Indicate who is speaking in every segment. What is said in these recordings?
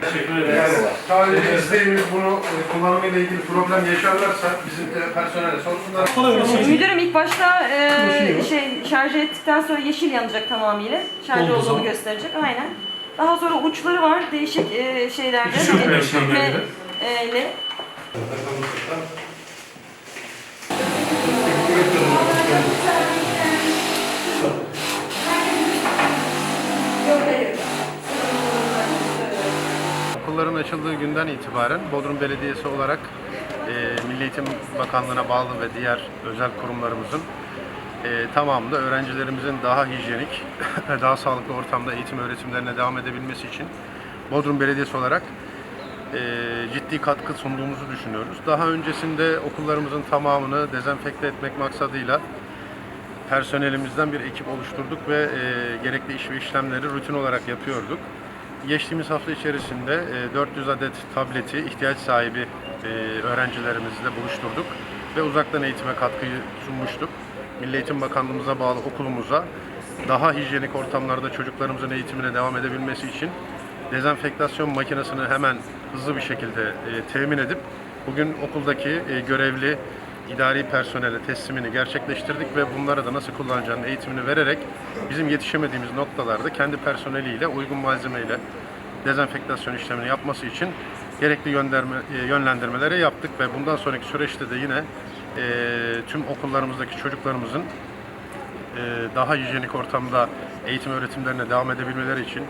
Speaker 1: Teşekkür ederiz.
Speaker 2: Yani isteğimiz bunu e, kullanımıyla ilgili problem yaşarlarsa bizim e, personele sorsunlar.
Speaker 3: Müdürüm ilk başta e, şey şarj ettikten sonra yeşil yanacak tamamıyla. Şarj
Speaker 1: Olduğu
Speaker 3: olduğunu
Speaker 1: zaman.
Speaker 3: gösterecek. Aynen. Daha sonra uçları var değişik e, şeylerde. Küpe, e, ile.
Speaker 4: Okulların açıldığı günden itibaren Bodrum Belediyesi olarak e, Milli Eğitim Bakanlığı'na bağlı ve diğer özel kurumlarımızın e, tamamında öğrencilerimizin daha hijyenik ve daha sağlıklı ortamda eğitim öğretimlerine devam edebilmesi için Bodrum Belediyesi olarak e, ciddi katkı sunduğumuzu düşünüyoruz. Daha öncesinde okullarımızın tamamını dezenfekte etmek maksadıyla personelimizden bir ekip oluşturduk ve e, gerekli iş ve işlemleri rutin olarak yapıyorduk. Geçtiğimiz hafta içerisinde e, 400 adet tableti ihtiyaç sahibi e, öğrencilerimizle buluşturduk ve uzaktan eğitime katkıyı sunmuştuk. Milli Eğitim Bakanlığımıza bağlı okulumuza daha hijyenik ortamlarda çocuklarımızın eğitimine devam edebilmesi için dezenfektasyon makinesini hemen hızlı bir şekilde e, temin edip bugün okuldaki e, görevli idari personele teslimini gerçekleştirdik ve bunlara da nasıl kullanacağını eğitimini vererek bizim yetişemediğimiz noktalarda kendi personeliyle uygun malzemeyle dezenfektasyon işlemini yapması için gerekli gönderme, e, yönlendirmeleri yaptık ve bundan sonraki süreçte de yine e, tüm okullarımızdaki çocuklarımızın e, daha hijyenik ortamda eğitim öğretimlerine devam edebilmeleri için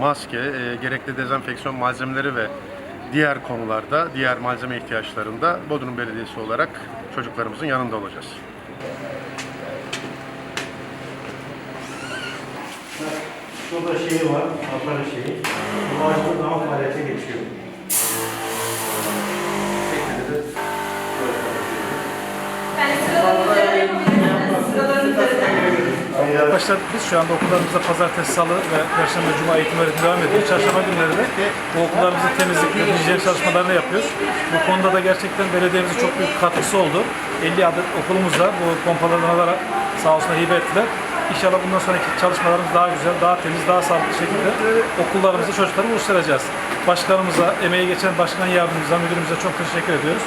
Speaker 4: maske, e, gerekli dezenfeksiyon malzemeleri ve diğer konularda, diğer malzeme ihtiyaçlarında Bodrum Belediyesi olarak çocuklarımızın yanında olacağız.
Speaker 5: Şurada şeyi var, Ankara şeyi. Bu açtığı zaman faaliyete geçiyor.
Speaker 6: Arkadaşlar biz şu anda okullarımızda pazartesi, salı ve perşembe, cuma eğitim öğretim devam ediyor. Çarşamba günleri de bu okullarımızın temizlik ve hijyen çalışmalarını yapıyoruz. Bu konuda da gerçekten belediyemizin çok büyük katkısı oldu. 50 adet okulumuzda bu pompalardan alarak sağ olsunlar hibe ettiler. İnşallah bundan sonraki çalışmalarımız daha güzel, daha temiz, daha sağlıklı şekilde okullarımızı çocuklara buluşturacağız. Başkanımıza, emeği geçen başkan yardımcımıza, müdürümüze çok teşekkür ediyoruz.